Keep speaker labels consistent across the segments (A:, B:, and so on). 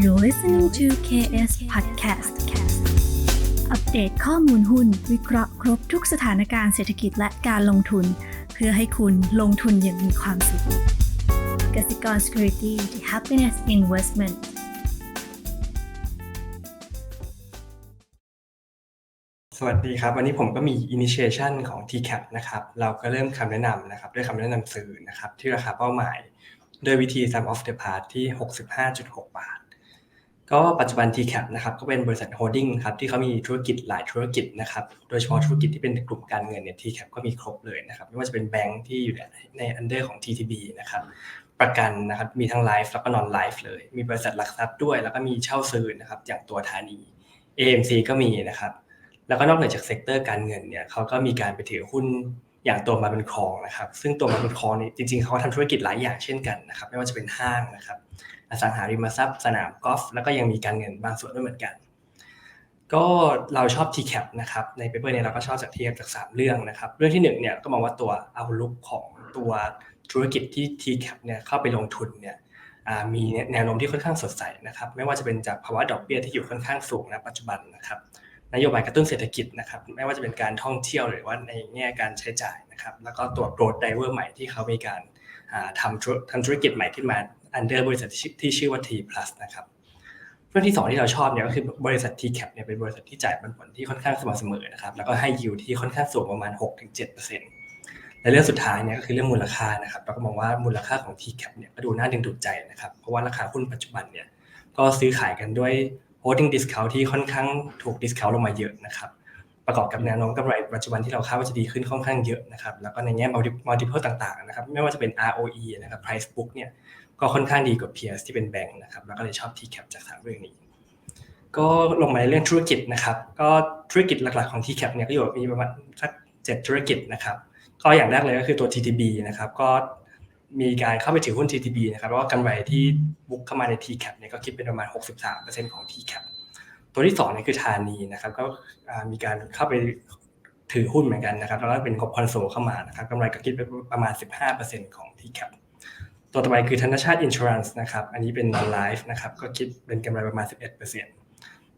A: You're listening to KS Podcast อัปเดตข้อมูลหุ้น วิเคราะห์ครบทุกสถานการณ์เศรษฐกิจและการลงทุน เพื่อให้คุณลงทุนอย่างมีความสุขกสิกร Security the Happiness Investment
B: สวัสดีครับ วันนี้ผมก็มี initiation ของ TCAP นะครับ เราก็เริ่มคำแนะนำนะครับ ด้วยคำแนะนำซื้อนะครับ ที่ราคาเป้าหมาย โดยวิธี sum of the part ที่ 65.6 บาท ก็ปัจจุบัน TCAP นะครับก็เป็นบริษัทโฮดดิ้งครับที่เขามีธุรกิจหลายธุรกิจนะครับโดยเฉพาะธุรกิจที่เป็นกลุ่มการเงินเนี่ย TCAP ก็มีครบเลยนะครับไม่ว่าจะเป็นแบงค์ที่อยู่ใน under ของ TTB นะครับประกันนะครับมีทั้งไลฟ์แล้วก็นอนไลฟ์เลย มีบริษัทหลักทรัพย์ด้วย แล้วก็มีเช่าซื้อนะครับอย่างตัวธานี AMC ก็มีนะครับแล้วก็นอกเหนือจากเซกเตอร์การเงินเนี่ยเขาก็มีการไปถือหุ้น อย่างตัวมาเป็นคองนะครับ ซึ่งตัวมาเป็นคองนี่จริงๆเขาทำธุรกิจหลายอย่างเช่นกันนะครับ ไม่ว่าจะเป็นห้างนะครับอสังหาริมทรัพย์สนามกอล์ฟแล้วก็ยังมีการเงินบางส่วนด้วยเหมือนกัน ก็เราชอบ TCAP นะครับในเปเปอร์เนี้เราก็ชอบจาก TCAP จาก 3 เรื่องนะครับ เรื่องที่1เนี่ยก็มองว่าตัวเอาลุกของตัวธุรกิจที่ TCAP เนี่ยเข้าไปลงทุนเนี่ยมีแนวโน้มที่ค่อนข้างสดใสนะครับ ไม่ว่าจะเป็นจากภาวะดอกเบี้ยที่อยู่ค่อนข้างสูงณปัจจุบันนะครับ นโยบายกระตุ้นเศรษฐกิจนะครับไม่ว่าจะเป็นการท่องเที่ยวหรือว่าในแง่การใช้จ่ายนะครับแล้วก็ตัว growth driver ใหม่ที่เขามีการทำทำธุรกิจใหม่ขึ้นมา under บริษัทที่ชื่อว่า T plus นะครับเรื่องที่ 2 ที่เราชอบเนี่ยก็คือบริษัท TCAP เนี่ยเป็นบริษัทที่จ่ายปันผลที่ค่อนข้างสม่ำเสมอนะครับแล้วก็ให้ yield ที่ค่อนข้างสูงประมาณ 6-7%และเรื่องสุดท้ายเนี่ยก็คือเรื่องมูลค่านะครับเราก็มองว่ามูลค่าของ TCAP เนี่ยก็ดูน่าดึงดูดใจนะครับเพราะว่าราคาหุ้นปัจจุบันเนี่ยก็ซื้อขายกันด้วย holding discount ที่ค่อนข้างถูก discount ลงมาเยอะนะครับ ประกอบกับแนวโน้มกำไรปัจจุบันที่เราคาดว่าจะดีขึ้นค่อนข้างเยอะนะครับ แล้วก็ในแง่ multiple ต่างๆนะครับ ไม่ว่าจะเป็น ROE นะครับ price book เนี่ยก็ค่อนข้างดีกว่า peers ที่เป็นแบงค์นะครับ แล้วก็เลยชอบ TCAP จากทางเรื่องนี้ก็ลงมาในเรื่องธุรกิจนะครับ ก็ธุรกิจหลักๆของ TCAP เนี่ยก็อยู่มีประมาณสักเจ็ดธุรกิจนะครับ ก็อย่างแรกเลยก็คือตัว TTB นะครับ ก็ มีการเข้าไปถือหุ้น TTB นะครับแล้วก็กำไรที่บุกเข้ามาใน TCAP เนี่ยก็คิดเป็นประมาณ 63%ของ TCAP ตัวที่2เนี่ยคือธานีนะครับก็มีการเข้าไปถือหุ้นเหมือนกันนะครับแล้วก็เป็นกบคอนโซลเข้ามานะครับกำไรก็คิดเป็นประมาณ 15%ของ TCAP ตัวต่อไปคือธนชาติอินชูรันส์นะครับอันนี้เป็น non life นะครับก็คิดเป็นกำไรประมาณ 11%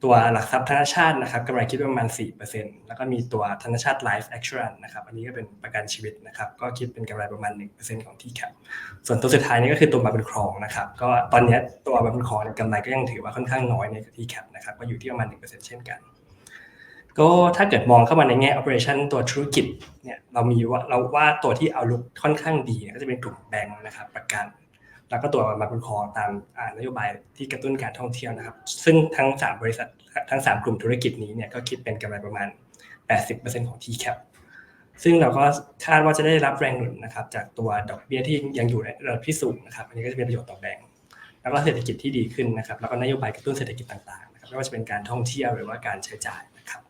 B: ตัวหลักทรัพย์ธนชาตินะครับกำไรคิดประมาณ 4%แล้วก็มีตัวธนชาติ Life Assurance นะครับอันนี้ก็เป็นประกันชีวิตนะครับก็คิดเป็นกำไรประมาณ 1%ของ TCAP ส่วนตัวสุดท้ายนี่ก็คือตัวมาเป็นครองนะครับก็ตอนนี้ตัวมาเป็นครองกำไรก็ยังถือว่าค่อนข้างน้อยใน TCAP นะครับก็อยู่ที่ประมาณ 1%เช่นกันก็ถ้าเกิดมองเข้ามาในแง่ operation ตัวธุรกิจเนี่ยเรามีว่าเราว่าตัวที่เอาลุกค่อนข้างดีก็จะเป็นกลุ่มแบงค์นะครับประกัน แล้วก็ตัวมาเป็นคอตามนโยบายที่กระตุ้นการท่องเที่ยวนะครับ ซึ่งทั้ง 3 บริษัททั้ง 3 กลุ่มธุรกิจนี้เนี่ยก็คิดเป็นกำไรประมาณ 80%ของ TCAP ซึ่งเราก็คาดว่าจะได้รับแรงหนุนนะครับ จากตัวดอกเบี้ยที่ยังอยู่ในระดับที่สูงนะครับ อันนี้ก็จะเป็นประโยชน์ต่อแบงก์แล้วก็เศรษฐกิจที่ดีขึ้นนะครับ แล้วก็นโยบายกระตุ้นเศรษฐกิจต่างๆนะครับไม่ว่าจะเป็นการท่องเที่ยวหรือว่าการใช้จ่ายนะครับ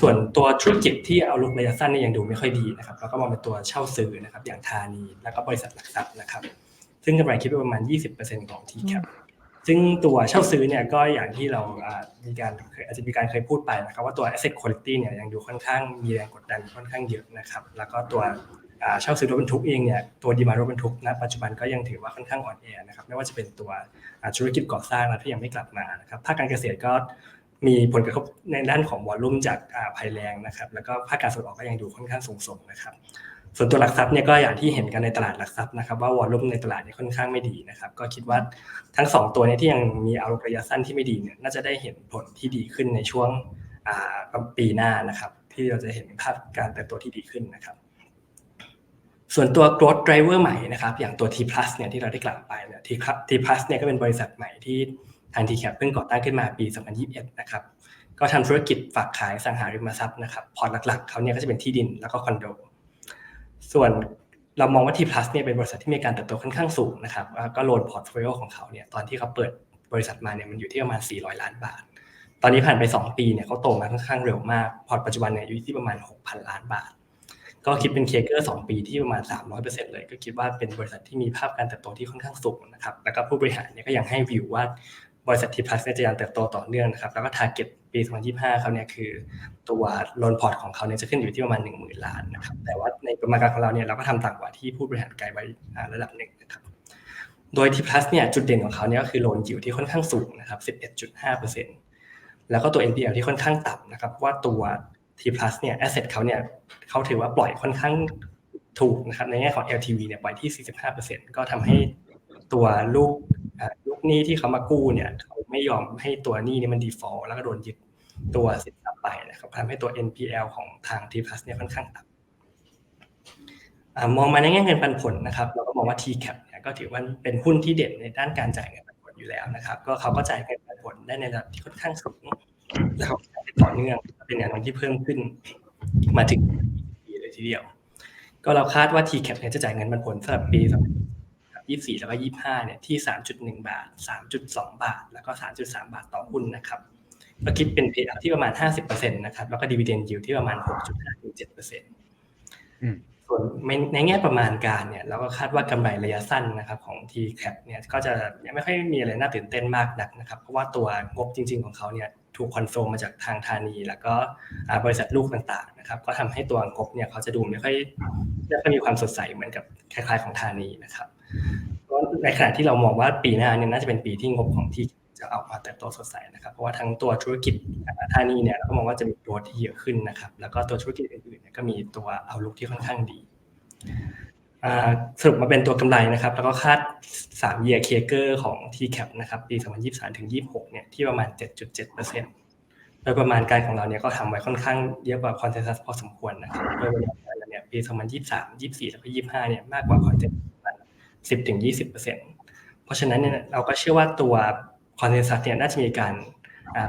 B: ส่วนตัวธุรกิจที่เอาลุกระยะสั้นนี่ยังดูไม่ค่อยดีนะครับ แล้วก็มองเป็นตัวเช่าซื้อนะครับ อย่างธานี แล้วก็บริษัทหลักทรัพย์นะครับ ซึ่งกำไรคิดเป็นประมาณ 20%ของ TCAP ซึ่งตัวเช่าซื้อเนี่ยก็อย่างที่เรามีการอาจจะมีการเคยพูดไปนะครับว่าตัว asset quality เนี่ยยังดูค่อนข้างมีแรงกดดันค่อนข้างเยอะนะครับ แล้วก็ตัวเช่าซื้อรถบรรทุกเองเนี่ยตัวดีมารถบรรทุกณปัจจุบันก็ยังถือว่าค่อนข้างอ่อนแอนะครับไม่ว่าจะเป็นตัวธุรกิจก่อสร้างนะที่ยังไม่กลับมานะครับภาคการเกษตรก็มีผลกระทบในด้านของวอลลุ่มจากภัยแรงนะครับ แล้วก็ภาคการส่งออกก็ยังดูค่อนข้างส่งๆนะครับ ส่วนตัวหลักทรัพย์เนี่ยก็อย่างที่เห็นกันในตลาดหลักทรัพย์นะครับ ว่าวอลลุ่มในตลาดเนี่ยค่อนข้างไม่ดีนะครับ ก็คิดว่าทั้ง 2 ตัวนี้ที่ยังมีเอาระยะสั้นที่ไม่ดีเนี่ยน่าจะได้เห็นผลที่ดีขึ้นในช่วงปีหน้านะครับ ที่เราจะเห็นภาพการเติบโตที่ดีขึ้นนะครับส่วนตัว growth driver ใหม่นะครับ อย่างตัว T plus เนี่ยที่เราได้กล่าวไปเนี่ย T plus เนี่ยก็เป็นบริษัทใหม่ที่ทาง TCAP เพิ่งก่อตั้งขึ้นมาปี 2021 นะครับ ก็ทำธุรกิจฝากขายสังหาริมทรัพย์นะครับ พอร์ตหลักๆเขาเนี่ยก็จะเป็นที่ดินแล้วก็คอนโด ส่วนเรามองว่า T plus เนี่ยเป็นบริษัทที่มีการเติบโตค่อนข้างสูงนะครับก็โลนพอร์ตโฟลิโอของเขาเนี่ยตอนที่เขาเปิดบริษัทมาเนี่ยมันอยู่ที่ประมาณ 400 ล้านบาท ตอนนี้ผ่านไป 2 ปีเนี่ยเขาโตมาค่อนข้างเร็วมากพอร์ตปัจจุบันเนี่ยอยู่ที่ประมาณ 6,000 ล้านบาท ก็คิดเป็นเคเกอร์2ปีที่ประมาณ 300%เลย ก็คิดว่าเป็นบริษัทที่มีภาพการเติบโตที่ค่อนข้างสูงนะครับแล้วก็ผู้บริหารเนี่ยก็ยังให้วิวว่าบริษัท T plus จะยังเติบโตต่อเนื่องนะครับแล้วก็ target ปี2025เขาเนี่ยคือตัวโลนพอร์ตของเขาเนี่ยจะขึ้นอยู่ที่ประมาณ 10,000 ล้านนะครับแต่ว่าในประมาณการของเราเนี่ยเราก็ทำต่ำกว่าที่ผู้บริหารไกด์ไว้ระดับหนึ่งนะครับโดย T plus เนี่ยจุดเด่นของเขาเนี่ยก็คือโลนยิวที่ค่อนข้างสูงนะครับ11.5%แล้วก็ตัว NPL ที่ค่อนข้างต่ำนะครับว่าตัว T plus เนี่ย asset เขาเนี่ยเขาถือว่าปล่อยค่อนข้างถูกนะครับในแง่ของ LTV เนี่ยปล่อยที่ 45%ก็ทำให้ตัวลูกลูกหนี้ที่เขามากู้เนี่ยเขาไม่ยอมให้ตัวหนี้นี่มัน default แล้วก็โดนยึด ตัวสินทรัพย์ไปนะครับทำให้ตัว NPL ของทาง T plus เนี่ยค่อนข้างต่ำมองมาในแง่เงินปันผลนะครับเราก็มองว่า TCAP เนี่ยก็ถือว่าเป็นหุ้นที่เด่นในด้านการจ่ายเงินปันผลอยู่แล้วนะครับก็เขาก็จ่ายเงินปันผลได้ในระดับที่ค่อนข้างสูงแล้วเขาต่อเนื่องเป็นแนวโน้มที่เพิ่มขึ้นมาถึงปีเลยทีเดียว ก็เราคาดว่า TCAP เนี่ยจะจ่ายเงินปันผลสำหรับปี24 แล้วก็ 25 เนี่ยที่ 3.1 บาท 3.2 บาท แล้วก็ 3.3 บาทต่อหุ้นนะครับ ก็คิดเป็น p a y o u ที่ประมาณ 50%นะครับ แล้วก็ dividend yield ที่ประมาณ 6.5-7%ส่วนในแง่ประมาณการเนี่ย เราก็คาดว่ากำไรระยะสั้นนะครับของ TCAP เนี่ยก็จะยังไม่ค่อยมีอะไรน่าตื่นเต้นมากนักนะครับ เพราะว่าตัวงบจริง ๆ ของเขาเนี่ยถูกคอนโซลมาจากทางธานี แล้วก็บริษัทลูกต่างๆนะครับ ก็ทำให้ตัวงบเนี่ยเขาจะดูไม่ค่อยไม่ค่อยมีความสดใสเหมือนกับคล้าย ๆ ของธานีนะครับในขณะที่เรามองว่าปีหน้าเนี่ยน่าจะเป็นปีที่งบของที่ จะออกมาเติบโตสดใสนะครับ เพราะว่าทั้งตัวธุรกิจธานี้เนี่ยเราก็มองว่าจะมีตัวที่เยอะขึ้นนะครับ แล้วก็ตัวธุรกิจอื่นๆเนี่ยก็มีตัวเอาลุกที่ค่อนข้างดีสรุปมาเป็นตัวกำไรนะครับ แล้วก็คาด3 year CAGR ของ TCAP นะครับ ปี 2023 ถึง 26 เนี่ย ที่ประมาณ 7.7%โดยประมาณการของเราเนี่ยก็ทำไว้ค่อนข้างเยอะกว่าคอนเซนแซสพอสมควรนะครับ โดยประมาณการเนี่ย ปี 2023 24 แล้วก็ 25 เนี่ย มากกว่าคอนเซนแซส10ถึง20%เพราะฉะนั้นเนี่ยเราก็เชื่อว่าตัว คอนเซนแซสเนี่ยน่าจะมีการ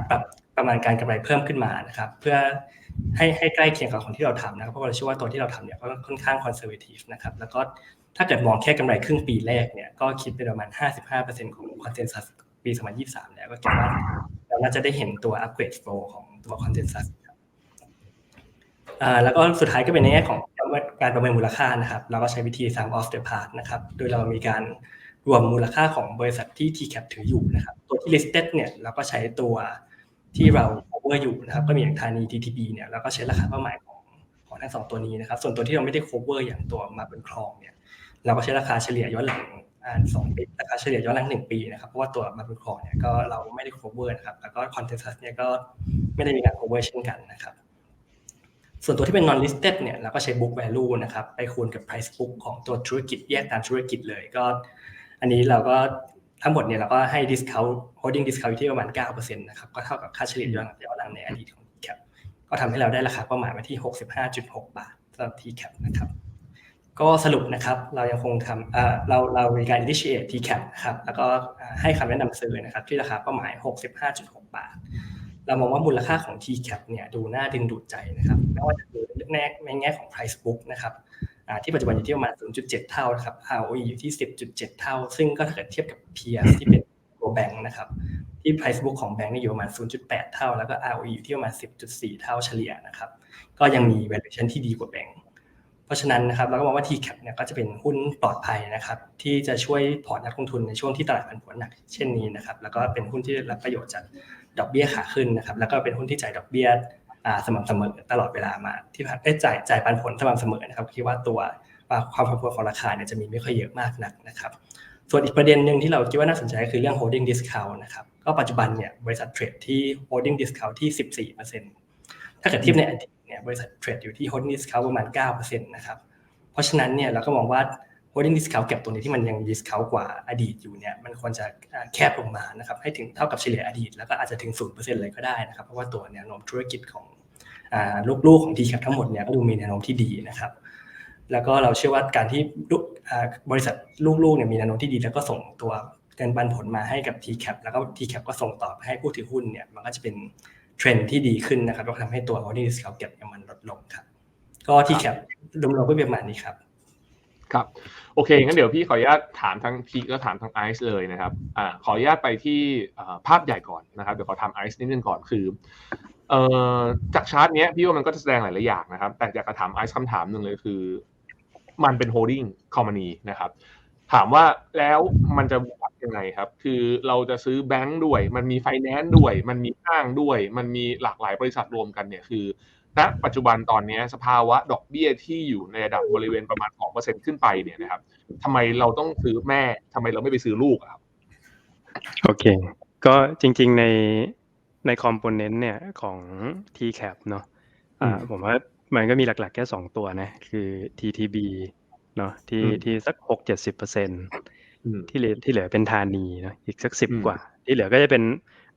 B: ปรับประมาณการกำไรเพิ่มขึ้นมานะครับเพื่อให้ให้ใกล้เคียงกับของที่เราทำนะครับเพราะเราเชื่อว่าตัวที่เราทำเนี่ยก็ค่อนข้างคอนเซอร์เวทีฟนะครับแล้วก็ถ้าเกิดมองแค่กำไรครึ่งปีแรกเนี่ยก็คิดเป็นประมาณ 55%ของคอนเซนแซสปี 2023 แล้วก็คิดว่าเราน่าจะได้เห็นตัวอัปเกรดโฟลของตัวคอนเซนแซสครับแล้วก็สุดท้ายก็เป็นในแง่ของการประเมินมูลค่านะครับเราก็ใช้วิธี sum of the part นะครับโดยเรามีการรวมมูลค่าของบริษัทที่ TCAP ถืออยู่นะครับ listed เนี่ยเราก็ใช้ตัวที่เรา cover อยู่นะครับก็มีอย่างธานี TTB เนี่ยเราก็ใช้ราคาเป้าหมายของของทั้งสองตัวนี้นะครับ ส่วนตัวที่เราไม่ได้ cover อย่างตัวมาเป็นคลองเนี่ยเราก็ใช้ราคาเฉลี่ยย้อนหลังสองปีราคาเฉลี่ยย้อนหลังหนึ่งปีนะครับเพราะว่าตัวมาเป็นคลองเนี่ยก็เราไม่ได้ cover นะครับแล้วก็ consensus เนี่ยก็ไม่ได้มีการ cover เช่นกันนะครับส่วนตัวที่เป็น non listed เนี่ยเราก็ใช้ book value นะครับไปคูณกับ price book ของตัวธุรกิจแยกตามธุรกิจเลยก็ อันนี้เราก็ ทั้งหมดเนี่ยเราก็ให้ discount holding discount ที่ประมาณ9%นะครับก็เท่ากับค่าเฉลี่ยย้อนหลังในอดีตของ TCAP ก็ทำให้เราได้ราคาเป้าหมายมาที่ 65.6 บาทสำหรับ TCAP นะครับก็สรุปนะครับเรายังคงทำเราเรามีการ initiate TCAP นะครับแล้วก็ให้คำแนะนำซื้อนะครับที่ราคาเป้าหมาย 65.6 บาท เรามองว่ามูลค่าของ TCAP เนี่ยดูน่าดึงดูดใจนะครับไม่ว่าจะดูในแง่ของ price book นะครับ ที่ปัจจุบันอยู่ที่ประมาณ 0.7 เท่านะครับ ROE อยู่ที่ 10.7 เท่า ซึ่งก็ถ้าเกิดเทียบกับ peers ที่เป็นตัวแบงค์นะครับ ที่ price book ของแบงค์นี่อยู่ประมาณ 0.8 เท่า แล้วก็ ROE อยู่ที่ประมาณ 10.4 เท่าเฉลี่ยนะครับ ก็ยังมี valuation ที่ดีกว่าแบงค์เพราะฉะนั้นนะครับเราก็มองว่า TCAP เนี่ยก็จะเป็นหุ้นปลอดภัยนะครับที่จะช่วยพอร์ตนักลงทุนในช่วงที่ตลาดผันผวนหนักเช่นนี้นะครับแล้วก็เป็นหุ้นที่รับประโยชน์จากดอกเบี้ยขาขึ้นนะครับแล้วก็เป็นหุ้นที่จ่ายดอกเบี้ย สม่ำเสมอตลอดเวลามาที่ได้จ่ายจ่ายปันผลสม่ำเสมอนะครับคิดว่าตัวความผันผวนของราคาเนี่ยจะมีไม่ค่อยเยอะมากนักนะครับ ส่วนอีกประเด็นหนึ่งที่เราคิดว่าน่าสนใจก็คือเรื่อง holding discount นะครับก็ปัจจุบันเนี่ยบริษัทเทรดที่ holding discount ที่ 14%ถ้าเกิดเทียบในอดีตเนี่ยบริษัทเทรดอยู่ที่ holding discount ประมาณ9%นะครับเพราะฉะนั้นเนี่ยเราก็มองว่า holding discount เก็บตัวนี้ที่มันยัง discount กว่าอดีตอยู่เนี่ยมันควรจะแคบลงมานะครับให้ถึงเท่ากับเฉลี่ยอดีต แล้วก็อาจจะถึง 0%เลยก็ได้นะครับเพราะว่าตัวแนวโน้มธุรกิจของ ลูกๆของ TCAP ทั้งหมดเนี่ยก็ดูมีแนวโน้มที่ดีนะครับ แล้วก็เราเชื่อว่าการที่บริษัทลูกๆเนี่ยมีแนวโน้มที่ดี แล้วก็ส่งตัวเงินปันผลมาให้กับ TCAP แล้วก็ TCAP ก็ส่งต่อให้ผู้ถือหุ้นเนี่ยมันก็จะเป็นเทรนที่ดีขึ้นนะครับแล้วก็ทำให้ตัว holding discount เก็บมันลดลงครับ ก็ TCAP รวมๆก็ประมาณนี้ครับ
C: ครับโอเคงั้นเดี๋ยวพี่ขออนุญาตถามทั้งพีแล้วถามทั้งไอซ์เลยนะครับอ่าขออนุญาตไปที่ภาพใหญ่ก่อนนะครับเดี๋ยวขอทำไอซ์นิดนึงก่อนคือ เอ่อจากชาร์ตเนี้ยพี่ว่ามันก็จะแสดงหลายๆอย่างนะครับ แต่อยากจะถามไอซ์คำถามหนึ่งเลยคือ มันเป็นโฮลดิ้งคอมมานีนะครับ ถามว่าแล้วมันจะวัดยังไงครับ คือเราจะซื้อแบงค์ด้วย มันมีไฟแนนซ์ด้วย มันมีห้างด้วย มันมีหลากหลายบริษัทรวมกันเนี่ยคือณปัจจุบันตอนนี้สภาวะดอกเบี้ยที่อยู่ในระดับบริเวณประมาณ 2%ขึ้นไปเนี่ยนะครับทำไมเราต้องซื้อแม่ทำไมเราไม่ไปซื้อลูกครับ
D: โอเค ก็จริง ๆ ใน ในคอมโพเนนต์เนี่ยของ TCAP เนาะอ่า
C: อืม
D: ผมว่ามันก็มีหลักๆแค่สองตัวนะ คือ TTB เนาะที่
C: อืม
D: ที่สักหกเจ็ดสิบเปอร์เซ็น
C: อืม
D: ที่เหลือที่เหลือเป็นธานีเนาะอีกสักสิบ
C: อืม
D: กว่า ที่เหลือก็จะเป็น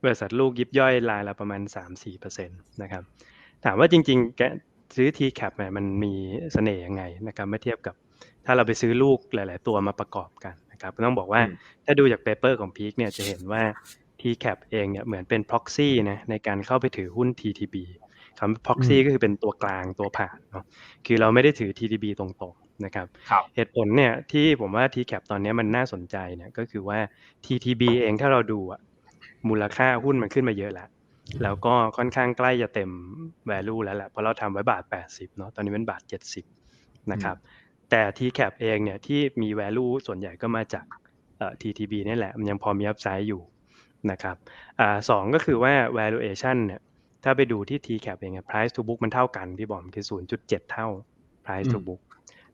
D: บริษัทลูกยิบย่อยรายละประมาณสามสี่เปอร์เซ็นตนะครับ ถามว่าจริงๆแกซื้อ TCAP เนี่ยมันมีเสน่ห์ยังไงนะครับเมื่อเทียบกับถ้าเราไปซื้อลูกหลาย ๆ ตัวมาประกอบกันนะครับต้องบอกว่า
C: อืม
D: ถ้าดูจากเปเปอร์ของพีคเนี่ยจะเห็นว่า TCAP เองเนี่ยเหมือนเป็น proxy นะในการเข้าไปถือหุ้น TTB คำ proxy ก็คือเป็นตัวกลางตัวผ่านเนาะคือเราไม่ได้ถือ TTB ตรงๆนะครับ
C: รบ
D: เหตุผลเนี่ยที่ผมว่า TCAP ตอนนี้มันน่าสนใจเนี่ยก็คือว่า TTB เองถ้าเราดูอะมูลค่าหุ้นมันขึ้นมาเยอะแล้วแล้วก็ค่อนข้างใกล้จะเต็ม value แล้วแหละเพราะเราทำไว้บาท 80เนาะตอนนี้เป็นบาท 70นะครับแต่ TCAP เองเนี่ยที่มี value ส่วนใหญ่ก็มาจากเอ่อ TTB นี่แหละ มันยังพอมี upside อยู่ นะครับอ่าสองก็คือว่า valuation เนี่ยถ้าไปดูที่ TCAP เองอะ price to book มันเท่ากันพี่บอมคือ 0.7 เท่า price to
C: อืม
D: book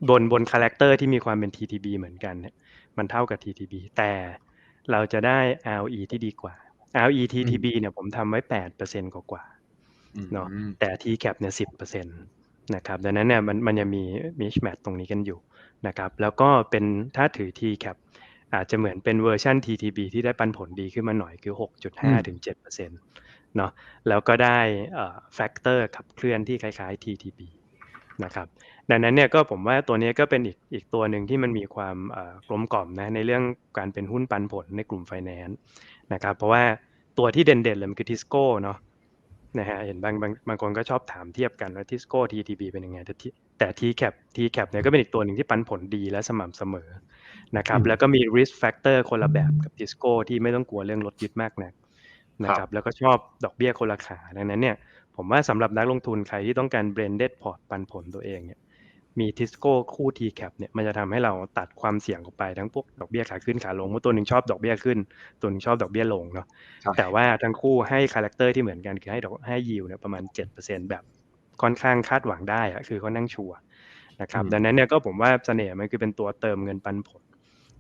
D: บนบนคาแรคเตอร์ที่มีความเป็น TTB เหมือนกันเนี่ยมันเท่ากับ TTB แต่เราจะได้ ROE ที่ดีกว่า ROE TTB เนี่ยผมทำไว้ 8%กว่ากว่าๆเนาะแต่ TCAP เนี่ย 10%นะครับดังนั้นเนี่ยมันมันยังมี mismatch ตรงนี้กันอยู่นะครับแล้วก็เป็นถ้าถือ TCAP อาจจะเหมือนเป็นเวอร์ชัน TTB ที่ได้ปันผลดีขึ้นมาหน่อยคือ 6.5ถึง7%เนาะแล้วก็ได้เอ่อแฟกเตอร์ขับเคลื่อนที่คล้ายๆ TTB นะครับดังนั้นเนี่ยก็ผมว่าตัวนี้ก็เป็นอีกอีกตัวหนึ่งที่มันมีความเอ่อกลมกล่อมนะในเรื่องการเป็นหุ้นปันผลในกลุ่มไฟแนนซ์นะครับเพราะว่าตัวที่เด่นๆเลยมันคือทิสโก้เนาะนะฮะเห็นบางบางบางคนก็ชอบถามเทียบกันว่าทิสโก้ TTB เป็นยังไงแต่ที่แต่ TCAP TCAP เนี่ยก็เป็นอีกตัวหนึ่งที่ปันผลดีและสม่ำเสมอ นะครับ
C: อืม
D: แล้วก็มี risk factor คนละแบบกับทิสโก้ที่ไม่ต้องกลัวเรื่องลดยึดมากนักนะครับแล้วก็ชอบดอกเบี้ยคนละขาดังนั้นเนี่ยผมว่าสำหรับนักลงทุนใครที่ต้องการ blended port ปันผลตัวเองเนี่ยมีทิสโก้คู่ TCAP เนี่ยมันจะทำให้เราตัดความเสี่ยงออกไปทั้งพวกดอกเบี้ยขาขึ้นขาลงเพราะตัวหนึ่งชอบดอกเบี้ยขึ้น ตัวหนึ่งชอบดอกเบี้ยลงเนาะ
C: ใช่
D: แต่ว่าทั้งคู่ให้คาแรคเตอร์ที่เหมือนกันคือให้ดอกให้ยิวเนี่ยประมาณ7%แบบค่อนข้างคาดหวังได้อะคือเขานั่งชัวร์ นะครับ
C: อืม
D: ดังนั้นเนี่ยก็ผมว่าเสน่ห์มันคือเป็นตัวเติมเงินปันผล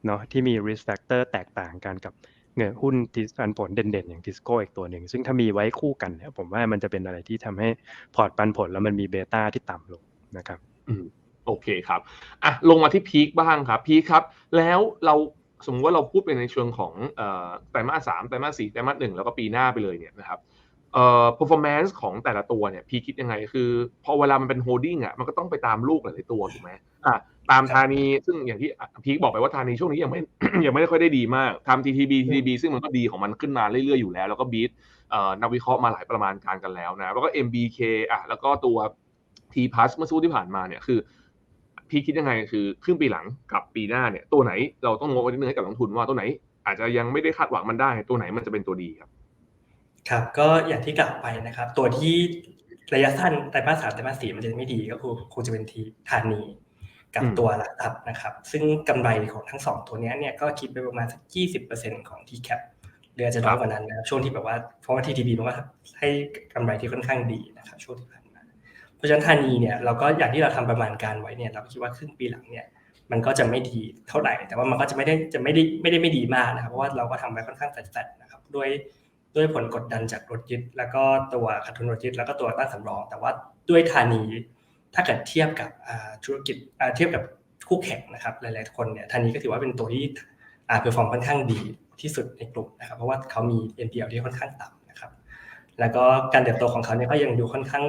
D: เนาะที่มี risk factor แตกต่างกันกับเงินหุ้นที่ปันผลเด่นๆ อย่างทิสโก้อีกตัวหนึ่ง ซึ่งถ้ามีไว้คู่กันเนี่ยผมว่ามันจะเป็นอะไรที่ทำให้พอร์ตปันผลแล้วมันมีเบต้าที่ต่ำลงนะครับ
C: อืมโอเคครับอะลงมาที่พีคบ้างครับพีคครับ แล้วเราสมมติว่าเราพูดไปในเชิงของเอ่อไตรมาสสามไตรมาสสี่ไตรมาสหนึ่งแล้วก็ปีหน้าไปเลยเนี่ยนะครับ เอ่อ performance ของแต่ละตัวเนี่ยพีคคิดยังไง คือพอเวลามันเป็น holding อะมันก็ต้องไปตามลูกหลายๆตัวถูกไหมอะตามธานีซึ่งอย่างที่พีคบอกไปว่าธานีช่วงนี้ยังไม่ยังไม่ได้ค่อยได้ดีมากทำ TTB TTB ซึ่งมันก็ดีของมันขึ้นมาเรื่อยๆอยู่แล้ว แล้วก็บีทเอ่อนักวิเคราะห์มาหลายประมาณการกันแล้วนะแล้วก็ MBK อะแล้วก็ตัว T plus เมื่อสู้ที่ผ่านมาเนี่ยคือพี่คิดยังไงคือครึ่งปีหลังกับปีหน้าเนี่ยตัวไหนเราต้องงดไว้นิดนึงให้กับนักลงทุนว่าตัวไหน อาจจะยังไม่ได้คาดหวังมันได้ตัวไหนมันจะเป็นตัวดีครับ
B: ครับก็อย่างที่กล่าวไปนะครับ ตัวที่ระยะสั้นไตรมาสสามไตรมาสสี่มันจะไม่ดีก็คือคงจะเป็นทีธานีกับตัวหลักทรัพย์นะครับ ซึ่งกำไรของทั้งสองตัวนี้เนี่ยก็คิดไปประมาณสักยี่สิบเปอร์เซ็นของ t c a p หรืออาจจะน้อยกว่านั้นนะครับช่วงที่แบบว่าเพราะว่า TTB มันก็ให้กำไรที่ค่อนข้างดีนะครับช่วงที่ผ่านมาเพราะฉะนั้นธานีเนี่ยเราก็อย่างที่เราทำประมาณการไว้เนี่ยเราคิดว่าครึ่งปีหลังเนี่ยมันก็จะไม่ดีเท่าไหร่ แต่ว่ามันก็จะไม่ได้จะไม่ได้ไม่ได้ไม่ดีมากนะครับเพราะว่าเราก็ทำไว้ค่อนข้างแฟดๆนะครับด้วย ด้วยผลกดดันจากรถยึด แล้วก็ตัวขาดทุนรถยึดแล้วก็ตัวต้านสำรอง แต่ว่าด้วยธานีถ้าเกิดเทียบกับธุรกิจเทียบกับคู่แข่งนะครับหลายๆคนเนี่ยธานีก็ถือว่าเป็นตัวที่อ่าเพอร์ฟอร์มค่อนข้างดีที่สุดในกลุ่มนะครับ เพราะว่าเขามี NPL ที่ค่อนข้างต่ำนะครับ แล้วก็การเติบโตของเขาเนี่ยก็ยังดูค่อนข้าง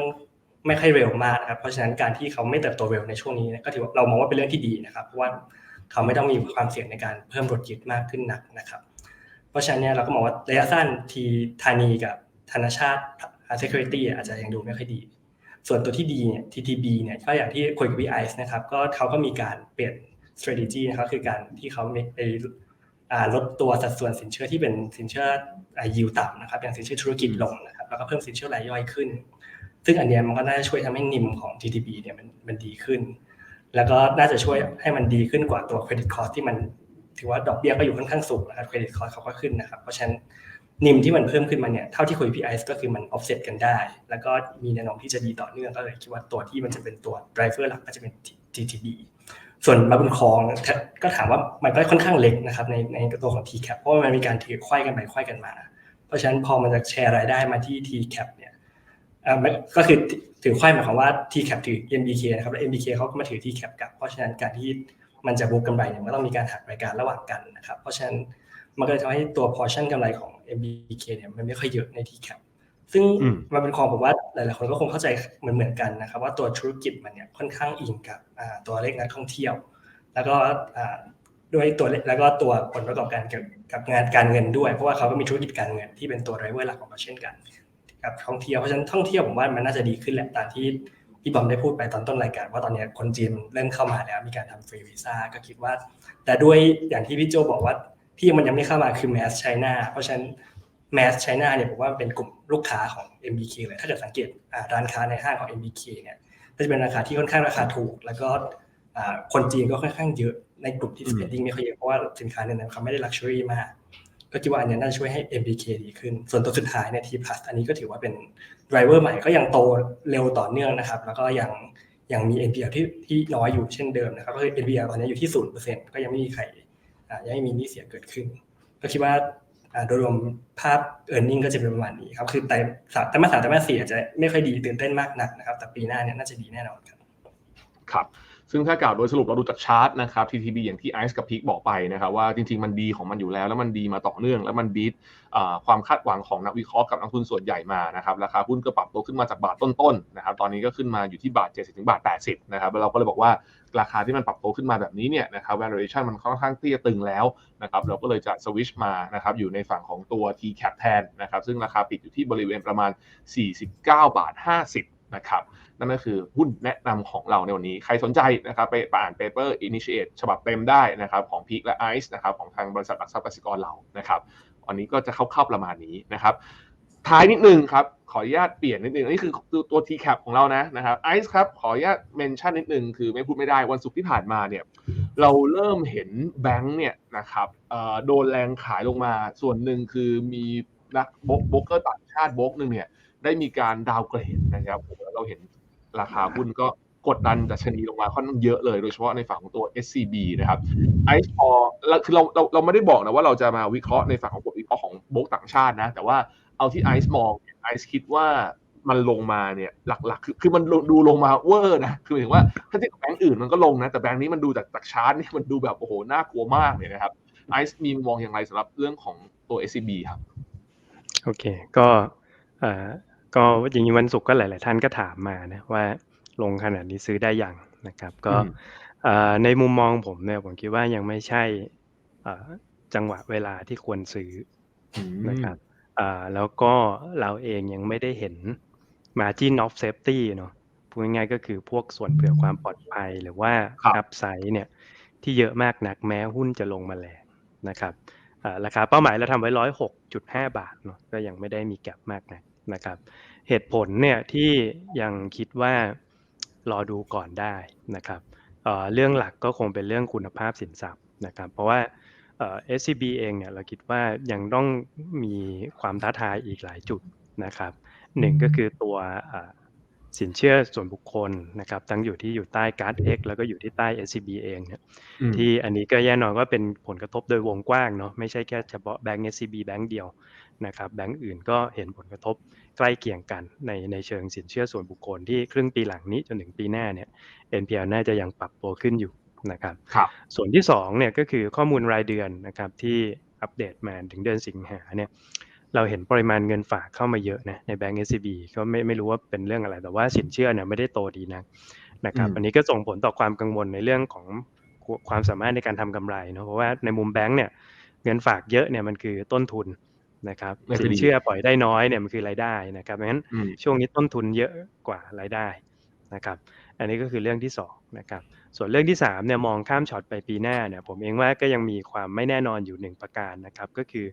B: ไม่ค่อยเร็วมากนะครับ เพราะฉะนั้นการที่เขาไม่เติบโตเร็วในช่วงนี้ก็ถือว่าเรามองว่าเป็นเรื่องที่ดีนะครับ เพราะว่าเขาไม่ต้องมีความเสี่ยงในการเพิ่มรถยึดมากขึ้นหนักนะครับ ราะฉะนั้นเนี่ยเราก็มองว่าระยะสั้นทีธานีกับธนาชาติ security อาจจะยังดูไม่ค่อยดี ส่วนตัวที่ดีเนี่ย TTB เนี่ยก็อย่างที่คุยกับพี่ไอซ์นะครับก็เขาก็มีการเปลี่ยน strategy นะครับคือการที่เขาไปลดตัวสัดส่วนสินเชื่อที่เป็นสินเชื่ออ่ายิวต่ำนะครับอย่างสินเชื่อธุรกิจลงนะครับแล้วก็เพิ่มสินเชื่อรายย่อยขึ้น ซึ่งอันนี้มันก็น่าจะช่วยทำให้นิมของ TTB เนี่ยมันมันดีขึ้น แล้วก็น่าจะช่วยให้มันดีขึ้นกว่าตัวเครดิตคอร์สที่มัน ถือว่าดอกเบี้ยก็อยู่ค่อนข้างสูงนะครับเครดิตคอร์สเขาก็ขึ้นนะครับ เพราะฉะนั้นนิมที่มันเพิ่มขึ้นมาเนี่ยเท่าที่คุยพี่ไอซ์ก็คือมัน offset กันได้ แล้วก็มีแนวโน้มที่จะดีต่อเนื่องก็เลยคิดว่าตัวที่มันจะเป็นตัว driver หลักก็จะเป็น GTB ส่วนมาบุญคลองก็ถามว่ามันก็ค่อนข้างเล็กนะครับในในตัวของ TCAP เพราะมันมีการถือควายกันไปควายกันมา เพราะฉะนั้นพอมันจะแชร์รายได้มาที่ TCAP เนี่ยก็คือถือควายหมายความว่า TCAP ถือ MBK นะครับแล้ว MBK เขาก็มาถือ TCAP กับ เพราะฉะนั้นการที่ มันจะบุกกำไรเนี่ยมันต้องมีการหักรายการระหว่างกันนะครับ เพราะฉะนั้นมันก็เลยทำให้ตัว portion กำไรของ MBK เนี่ยมันไม่ค่อยเยอะใน TCAP ซึ่งมันเป็นของผมว่าหลายๆคนก็คงเข้าใจเหมือนเหมือนกันนะครับ ว่าตัวธุรกิจมันเนี่ยค่อนข้างอิงกับตัวเลขนักท่องเที่ยว แล้วก็ด้วยตัวแล้วก็ตัวผลประกอบการเกี่ยวกับงานการเงินด้วย เพราะว่าเขาก็มีธุรกิจการเงินที่เป็นตัวไดรเวอร์หลักของเขาเช่นกันกับท่องเที่ยวเพราะฉะนั้นท่องเที่ยวผมว่ามันน่าจะดีขึ้นแหละตามที่ พี่บอมได้พูดไปตอนต้นรายการว่าตอนนี้คนจีนเริ่มเข้ามาแล้วมีการทำฟรีวีซ่าก็คิดว่า แต่ด้วยอย่างที่พี่โจบอกว่าที่มันยังไม่เข้ามาคือแมสไชน่าเพราะฉะนั้นแมสไชน่าเนี่ยผมว่าเป็นกลุ่มลูกค้าของ MBK เลยถ้าเกิดสังเกตร้านค้าในห้างของ MBK เนี่ยก็จะเป็นราคาที่ค่อนข้างราคาถูก แล้วก็คนจีนก็ค่อนข้างเยอะในกลุ่มที่ spending ไม่ค่อยเยอะเพราะว่าสินค้าเนี่ยเขาไม่ได้ luxury มาก ก็คิดว่าอันนี้น่าจะช่วยให้ MBK ดีขึ้น ส่วนตัวสุดท้ายเนี่ย T plus อันนี้ก็ถือว่าเป็น driver ใหม่ก็ยังโตเร็วต่อเนื่องนะครับ แล้วก็ยังยังมี NPL ที่ที่น้อยอยู่เช่นเดิมนะครับก็คือ NPL ตอนนี้อยู่ที่ศูนย์เปอร์เซ็นต์ก็ยังไม่มีใครยังไม่มีนี้เสียเกิดขึ้น ก็คิดว่าโดยรวมภาพ e a r n i n g ก็จะเป็นประมาณนี้ครับ คือแต่แต่มาสามแต่มาสี่อาจจะไม่ค่อยดีตื่นเต้นมากนักนะครับ แต่ปีหน้าเนี่ยน่าจะดีแน่นอนครับ
C: ครับ ซึ่งถ้ากล่าวโดยสรุปเราดูจากชาร์ตนะครับ TTB อย่างที่ไอซ์กับพีคบอกไปนะครับว่าจริงๆมันดีของมันอยู่แล้ว แล้วมันดีมาต่อเนื่อง แล้วมันบีทความคาดหวังของนักวิเคราะห์กับนักทุนส่วนใหญ่มานะครับราคาหุ้นก็ปรับตัวขึ้นมาจากบาทต้นๆนะครับตอนนี้ก็ขึ้นมาอยู่ที่บาท 70ถึงบาท 80นะครับเราก็เลยบอกว่าราคาที่มันปรับตัวขึ้นมาแบบนี้เนี่ยนะครับ valuation มันค่อนข้างเตี้ยตึงแล้วนะครับเราก็เลยจะ switch มานะครับอยู่ในฝั่งของตัว TCAP แทนนะครับซึ่งราคาปิดอยู่ที่บริเวณประมาณ 49 บาท 50นะครับ นั่นก็คือหุ้นแนะนำของเราในวันนี้ ใครสนใจนะครับไปอ่าน paper initiate ฉบับเต็มได้นะครับของพีคและ ICE นะครับของทางบริษัทหลักทรัพย์กสิกรเรานะครับวันนี้ก็จะเข้าๆประมาณนี้นะครับท้ายนิดนึงครับ ขออนุญาตเปลี่ยนนิดนึงอันนี้คือตัว TCAP ของเรานะนะครับไอซ์ครับ ขออนุญาตเมนชั่นนิดนึง คือไม่พูดไม่ได้วันศุกร์ที่ผ่านมาเนี่ยเราเริ่มเห็นแบงค์เนี่ยนะครับโดนแรงขายลงมาส่วนหนึ่งคือมีนักโบกเกอร์ต่างชาติโบกหนึ่งเนี่ยได้มีการดาวเกรดนะครับเราเห็น ราคาหุ้นก็กดดันดัชนีลงมาค่อนข้างเยอะเลยโดยเฉพาะในฝั่งของตัว SCB นะครับไอซ์พอคือเราเราเราไม่ได้บอกนะว่าเราจะมาวิเคราะห์ในฝั่งของบทวิเคราะห์ของโบกต่างชาตินะ แต่ว่าเอาที่ไอซ์มองไอซ์คิดว่ามันลงมาเนี่ยหลักๆ คือคือมันดูลงมาเวอร์นะคือหมายถึงว่าถ้าเทียบกับแบงก์อื่นมันก็ลงนะ แต่แบงก์นี้มันดูจากจากชาร์ตนี่มันดูแบบโอ้โหน่ากลัวมากเลยนะครับไอซ์มีมองอย่างไรสำหรับเรื่องของตัว SCB ครับ
D: โอเค ก็อ่า ก็อย่างนี้วันศุกร์ก็หลาย ๆ ท่านก็ถามมานะว่าลงขนาดนี้ซื้อได้ยังนะครับ ก็ในมุมมองผมเนี่ยผมคิดว่ายังไม่ใช่จังหวะเวลาที่ควรซื้อนะครับแล้วก็เราเองยังไม่ได้เห็น margin of safety เนาะพูดง่ายๆก็คือพวกส่วนเผื่อความปลอดภัยหรือว่า upside เนี่ยที่เยอะมากนักแม้หุ้นจะลงมาแรงนะครับราคาเป้าหมายเราทำไว้ร้อยหกจุดห้าบาทเนาะก็ยังไม่ได้มีแก็บมากนัก นะครับ เหตุผลเนี่ยที่ยังคิดว่ารอดูก่อนได้นะครับเรื่องหลักก็คงเป็นเรื่องคุณภาพสินทรัพย์นะครับ เพราะว่า SCB เองเนี่ยเราคิดว่ายังต้องมีความท้าทายอีกหลายจุดนะครับหนึ่งก็คือตัวสินเชื่อส่วนบุคคลนะครับทั้งอยู่ที่อยู่ใต้การ์ด X แล้วก็อยู่ที่ใต้ SCB เองเนี่ยที่อันนี้ก็แน่นอนว่าเป็นผลกระทบโดยวงกว้างเนาะไม่ใช่แค่เฉพาะแบงก์ SCB แบงก์เดียว นะครับแบงก์อื่นก็เห็นผลกระทบใกล้เคียงกันในในเชิงสินเชื่อส่วนบุคคลที่ครึ่งปีหลังนี้จนถึงปีหน้าเนี่ย NPL น่าจะยังปรับตัวขึ้นอยู่นะครับส่วนที่2เนี่ยก็คือข้อมูลรายเดือนนะครับที่อัปเดตมาถึงเดือนสิงหาเนี่ยเราเห็นปริมาณเงินฝากเข้ามาเยอะนะในแบงก์ SCB ก็ไม่ไม่รู้ว่าเป็นเรื่องอะไร แต่ว่าสินเชื่อเนี่ยไม่ได้โตดีนะนะครับอันนี้ก็ส่งผลต่อความกังวลในเรื่องของความสามารถในการทำกำไรเนาะเพราะว่าในมุมแบงก์เนี่ยเงินฝากเยอะเนี่ยมันคือต้นทุน นะครับสินเชื่อปล่อยได้น้อยเนี่ยมันคือรายได้นะครับเพราะฉะนั้นช่วงนี้ต้นทุนเยอะกว่ารายได้นะครับ อันนี้ก็คือเรื่องที่2นะครับ ส่วนเรื่องที่3เนี่ยมองข้ามช็อตไปปีหน้าเนี่ยผมเองว่าก็ยังมีความไม่แน่นอนอยู่หนึ่งประการนะครับ ก็คือ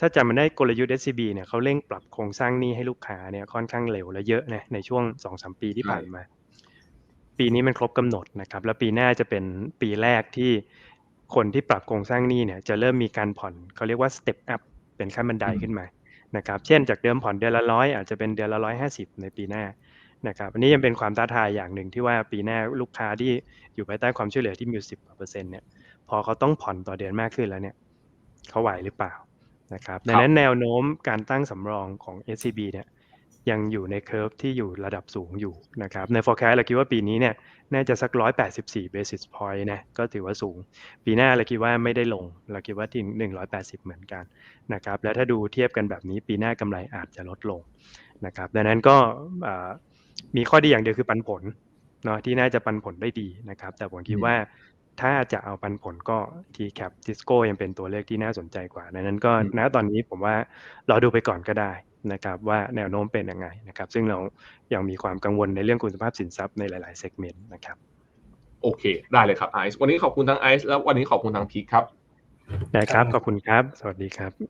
D: ถ้าจำมันได้กลยุทธ์ SCB เนี่ยเขาเร่งปรับโครงสร้างหนี้ให้ลูกค้าเนี่ยค่อนข้างเร็วและเยอะนะในช่วง2-3ปีที่ผ่านมา ปีนี้มันครบกำหนดนะครับ แล้วปีหน้าจะเป็นปีแรกที่คนที่ปรับโครงสร้างหนี้เนี่ยจะเริ่มมีการผ่อนเขาเรียกว่า step up เป็นขั้นบันไดขึ้นมานะครับเช่นจากเดิมผ่อนเดือนละร้อยอาจจะเป็นเดือนละร้อยห้าสิบในปีหน้านะครับอันนี้ยังเป็นความท้าทายอย่างหนึ่งที่ว่าปีหน้าลูกค้าที่อยู่ภายใต้ความช่วยเหลือที่มีสิบเปอร์เซ็นต์เนี่ยพอเขาต้องผ่อนต่อเดือนมากขึ้นแล้วเนี่ยเขาไหวหรือเปล่านะครับดังนั้นแนวโน้มการตั้งสำรองของ SCB เนี่ย ยังอยู่ในเคอร์ฟที่อยู่ระดับสูงอยู่นะครับใน forecast เราคิดว่าปีนี้เนี่ยน่าจะสัก 184 basis point นะก็ถือว่าสูง ปีหน้าเราคิดว่าไม่ได้ลง เราคิดว่าที่ 180 เหมือนกันนะครับแล้วถ้าดูเทียบกันแบบนี้ปีหน้ากำไรอาจจะลดลงนะครับดังนั้นก็อ่ามีข้อดีอย่างเดียวคือปันผลเนาะที่น่าจะปันผลได้ดีนะครับ แต่ผมคิดว่าถ้าจะเอาปันผลก็ TCAP Tisco ยังเป็นตัวเลขที่น่าสนใจกว่าดังนั้นก็ณตอนนี้ผมว่าเราดูไปก่อนก็ได้ นะครับว่าแนวโน้มเป็นยังไงนะครับซึ่งเรายังมีความกังวลในเรื่องคุณภาพสินทรัพย์ในหลาย ๆ เซกเมนต์นะครับ
C: โอเค ได้เลยครับไอซ์วันนี้ขอบคุณทั้งไอซ์แล้ววันนี้ขอบคุณทั้งพีคครับ
D: ได้ครับ ขอบคุณครับ สวัสดีครับ